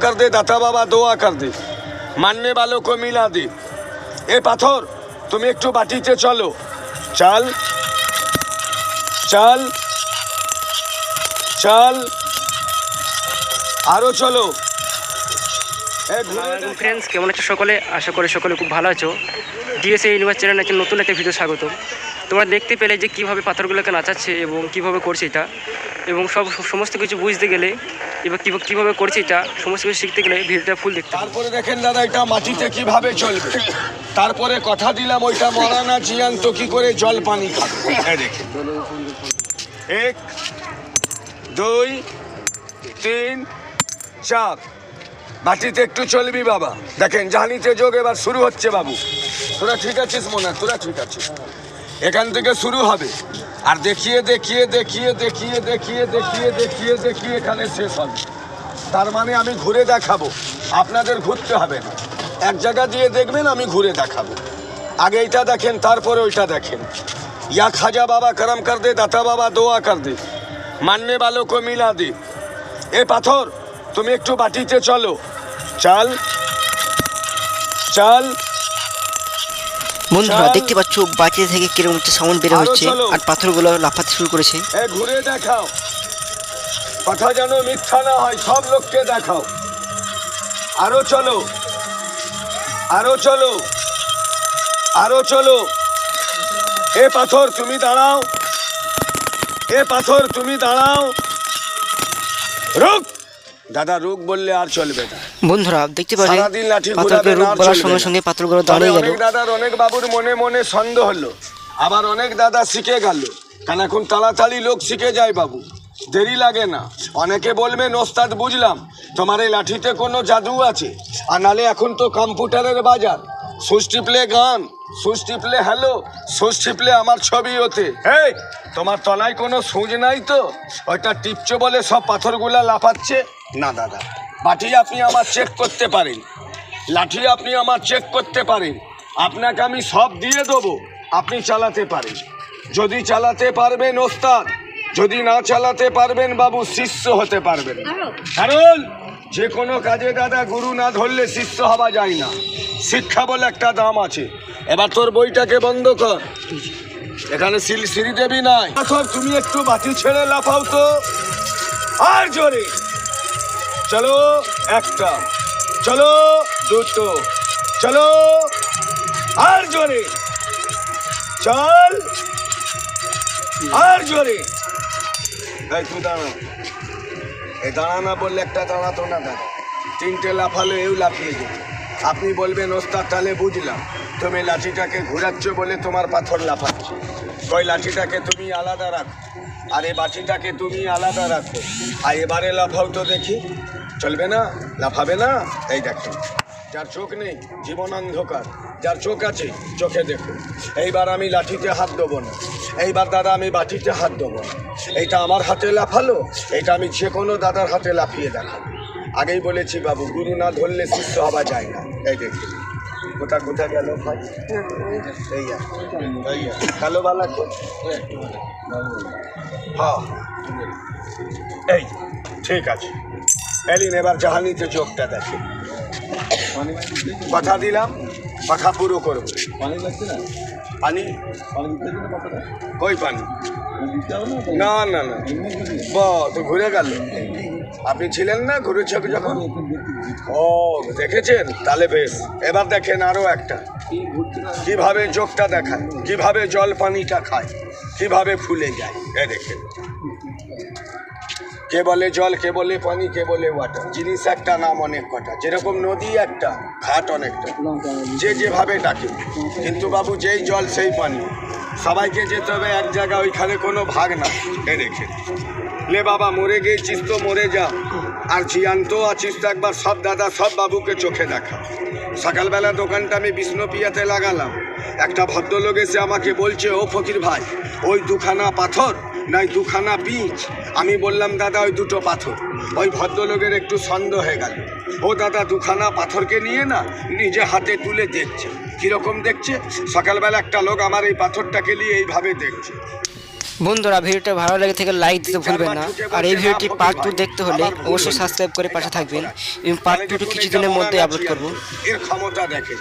कर दे दाता बाबा দোয়া कर दे मानने वालों को मिला दे এ পাথর তুমি একটু বাটিতে চলো চাল চাল চাল আরো চলো এ ঘুরে আসসালামাইকুম ফ্রেন্ডস কেমন আছো সকলে আশা করি সকলে খুব ভালো আছো ডিএসএ ইউনিভার্স চ্যানেলে একটা নতুন একটা ভিডিও স্বাগত তোমরা দেখতে পেলে যে কীভাবে পাথরগুলোকে নাচাচ্ছে এবং কীভাবে করছে এটা এবং সব সমস্ত কিছু বুঝতে গেলে এবার কীভাবে কীভাবে করছে এটা? সমস্ত কিছু শিখতে গেলে ভিডিওটা ফুল দেখতে তারপরে দেখেন দাদা, এটা মাটিতে কীভাবে চলবে? তারপরে কথা দিলাম, ওইটা মরা না তো কি করে জল পানি খাবে? এই এক, দুই, তিন, চার। মাটিতে একটু চলবি বাবা। দেখেন জাহানিতে যোগ এবার শুরু হচ্ছে বাবু। তোরা ঠিক আছিস মনে তোরা ঠিক আছিস? এখান থেকে শুরু হবে। আর দেখিয়ে দেখিয়ে দেখিয়ে দেখিয়ে দেখিয়ে দেখিয়ে দেখিয়ে দেখিয়ে এখানে শেষ হবে। তার মানে আমি ঘুরে দেখাবো। আপনাদের ঘুরতে হবে না। এক জায়গা দিয়ে দেখবেন, আমি ঘুরে দেখাবো। আগে এইটা দেখেন, তারপরে ওইটা দেখেন। ইয়া খাজা বাবা করম কর দে, দাতা বাবা দোয়া কর দে। মাননে বালোকে মিলা দে। এ পাথর, তুমি একটু বাটিতে চলো। চাল। চাল। বন্ধুরা দেখতে পাচ্ছ বাটি থেকে কীরকম একটা সাউন্ড বের হচ্ছে। আর পাথরগুলো লাফাতে শুরু করেছে। ঘুরে দেখাও। কথা যেন মিথ্যা না হয় সব লোককে দেখাও। আরও চলো। আরও চলো। আরও চলো। এ পাথর তুমি দাঁড়াও। এ পাথর তুমি দাঁড়াও। রুক দাদা রোগ বললে আর চলবে না। বন্ধুরা দেখতে বলার সঙ্গে সঙ্গে দাঁড়িয়ে গেল। দাদার অনেক বাবুর মনে মনে সন্দেহ হলো। আবার অনেক দাদা শিখে গেল। কারণ এখন তাড়াতাড়ি লোক শিখে যায় বাবু। দেরি লাগে না। অনেকে বলবেন ওস্তাদ বুঝলাম। তোমার এই লাঠিতে কোনো জাদু আছে। আর নালে এখন তো কম্পিউটারের বাজার। সুচ টিপলে গান সুচ টিপলে হ্যালো সুচ টিপলে আমার ছবি ওতে। এই তোমার তলায় কোনো সুচ নাই তো? ওইটা টিপছো বলে সব পাথরগুলা লাফাচ্ছে? না দাদা বাটি আপনি আমার চেক করতে পারেন। লাঠি আপনি আমার চেক করতে পারেন। আপনাকে আমি সব দিয়ে দেবো। আপনি চালাতে পারেন। যদি চালাতে পারবেন ওস্তাদ যদি না চালাতে পারবেন বাবু শিষ্য হতে পারবেন। কারণ যে কোনো কাজে দাদা গুরু না ধরলে শিষ্য হওয়া যায় না। শিক্ষা বলে একটা দাম আছে। এবার তোর বইটাকে বন্ধ কর। এখানে সিল সিঁড়ি দেবী নাই। তুমি একটু বাতি ছেড়ে লাফাও তো। আর জোরে। চলো একটা, চলো দুটো, চলো আর জোরে। চল আর জোরে। এই দাঁড়া। এই দাঁড়া না বললে একটা দাঁড়াতো না দাঁড়া তিনটে লাফালে এও লাফিয়ে যেত আপনি বলবেন, ওস্তাদ, তাহলে বুঝলাম। তুমি লাঠিটাকে ঘুরাচ্ছ বলে তোমার পাথর লাফাচ্ছে। ওই লাঠিটাকে তুমি আলাদা রাখো। আর এই বাটিটাকে তুমি আলাদা রাখো। আর এবারে লাফাও তো দেখি। চলবে না? লাফাবে না? এই দেখো। যার চোখ নেই, জীবন অন্ধকার। যার চোখ আছে, চোখে দেখো। এইবার আমি লাঠিতে হাত দেবো না। এইবার দাদা, আমি বাটিতে হাত দেবো না। এইটা আমার হাতে লাফালো এটা আমি যে কোনো দাদার হাতে লাফিয়ে দেখাবো। আগেই বলেছি বাবু গুরু না ধরলে শিষ্য হওয়া যায় না। এই দেখি কোথা কোথা গেল ভাই? কালো বালা? হ্যাঁ। এই ঠিক আছে। এলিন এবার জাহানিতে চোখটা দেখে। কথা দিলাম কথা পুরো করব। পানি লাগছে না? পানি? কই পানি? না না না। ব তো ঘুরে গেল। আপনি ছিলেন না ঘুরেছে যখন? ও, দেখেছেন? তাহলে বেশ। এবার দেখেন আরও একটা। কীভাবে চোখটা দেখায়, কীভাবে জল পানিটা খায়, কীভাবে ফুলে যায়। এ দেখেন। কে বলে জল, কে বলে পানি, কে বলে ওয়াটার জিনিস একটা, নাম অনেক কটা। যেরকম নদী একটা, ঘাট অনেকটা। যে যেভাবে ডাকে। কিন্তু বাবু, যেই জল, সেই পানি। সবাইকে যেতে হবে এক জায়গায় ওইখানে কোনো ভাগ না। এ দেখে। লে বাবা, মরে গিয়েছিস তো, মরে যা। আর জিয়ান্ত আছিস তো একবার, সব দাদা, সব বাবুকে চোখে দেখা। সকালবেলা দোকানটা আমি বিষ্ণুপিয়াতে লাগালাম। একটা ভদ্রলোক এসে আমাকে বলছে, ও ফকির ভাই, ওই দুখানা পাথর নাই দুখানা পিচ আমি বললাম দাদা ওই দুটো পাথর। ওই ভদ্রলোকের একটু সন্দেহ হয়ে গেল। ও দাদা দুখানা পাথরকে নিয়ে না নিজে হাতে তুলে দেখছে। কীরকম দেখছে? সকালবেলা একটা লোক আমার এই পাথরটাকে নিয়ে এইভাবে দেখছে। বন্ধুরা ভিডিওটা ভালো লাগে থেকে লাইক দিতে ভুলবেন না। আর এই ভিডিওটি পার্ট টু দেখতে হলে অবশ্যই সাবস্ক্রাইব করে পাশে থাকবেন। এবং পার্ট টুটি কিছুদিনের মধ্যে আপলোড করব। এর ক্ষমতা দেখে।